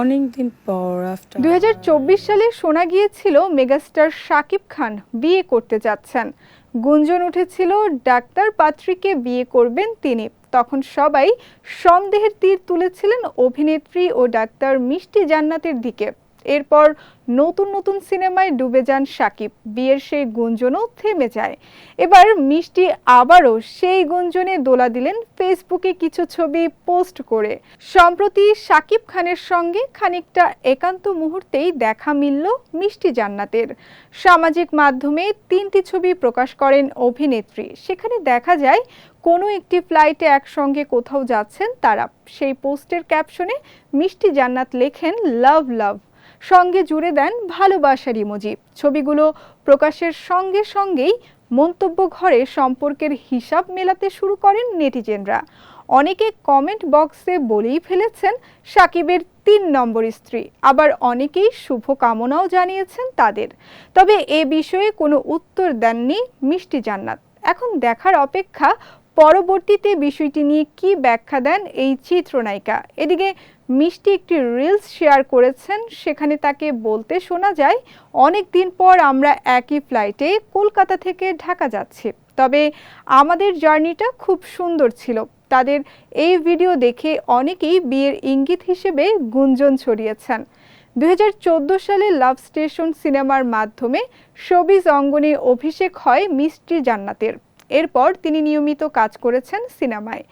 অনেক দিন পর আফটার দুই হাজার চব্বিশ সালে শোনা গিয়েছিল মেগাস্টার শাকিব খান বিয়ে করতে যাচ্ছেন। গুঞ্জন উঠেছিল, ডাক্তার পাত্রীকে বিয়ে করবেন তিনি। তখন সবাই সন্দেহের তীর তুলেছিলেন অভিনেত্রী ও ডাক্তার মিষ্টি জান্নাতের দিকে। এরপর নতুন নতুন সিনেমায় ডুবে যান সাকিব। বিয়ের সেই গুঞ্জনও থেমে যায়। এবার মিষ্টি আবারও সেই গুঞ্জনে দোলা দিলেন ফেসবুকে কিছু ছবি পোস্ট করে। সম্প্রতি সাকিব খানের সঙ্গে খানিকটা একান্ত মুহূর্তেই দেখা মিলল মিষ্টি জান্নাতের। সামাজিক মাধ্যমে তিনটি ছবি প্রকাশ করেন অভিনেত্রী। সেখানে দেখা যায়, কোনো একটি ফ্লাইটে একসঙ্গে কোথাও যাচ্ছেন তারা। সেই পোস্টের ক্যাপশনে মিষ্টি জান্নাত লেখেন, লাভ লাভ। সঙ্গে জুড়ে দেন ভালোবাসার ইমোজি। ছবিগুলো প্রকাশের সঙ্গে সঙ্গেই মন্তব্য ঘরে সম্পর্কের হিসাব মেলাতে শুরু করেন নেটিজেনরা। অনেকে কমেন্ট বক্সে বলেই ফেলেছেন সাকিবের তিন নম্বর স্ত্রী। আবার অনেকেই শুভ কামনাও জানিয়েছেন তাদের। তবে এ বিষয়ে কোনো উত্তর দেননি মিষ্টি জান্নাত। এখন দেখার অপেক্ষা পরবর্তীতে বিষয়টি নিয়ে কি ব্যাখ্যা দেন এই চিত্রনায়িকা? এদিকে মিষ্টি একটি রিলস শেয়ার করেছেন, সেখানে তাকে বলতে শোনা যায় অনেক দিন পর আমরা একই ফ্লাইটে কলকাতা থেকে ঢাকা যাচ্ছি। তবে আমাদের জার্নিটা খুব সুন্দর ছিল। তাদের এই ভিডিও দেখে অনেকেই বিয়ের ইঙ্গিত হিসেবে গুঞ্জন ছড়িয়েছেন। দুই হাজার চোদ্দ সালে লাভ স্টেশন সিনেমার মাধ্যমে শোবিজ অঙ্গনে অভিষেক হয় মিষ্টি জান্নাতের। এরপর তিনি নিয়মিত কাজ করেছেন সিনেমায়।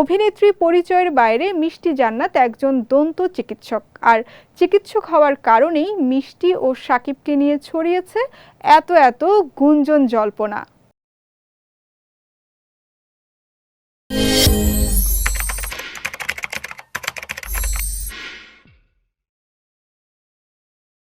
অভিনেত্রী পরিচয়ের বাইরে মিষ্টি জান্নাত একজন দন্ত চিকিৎসক। আর চিকিৎসক হওয়ার কারণেই মিষ্টি ও সাকিবকে নিয়ে ছড়িয়েছে এত এত গুঞ্জন জল্পনা।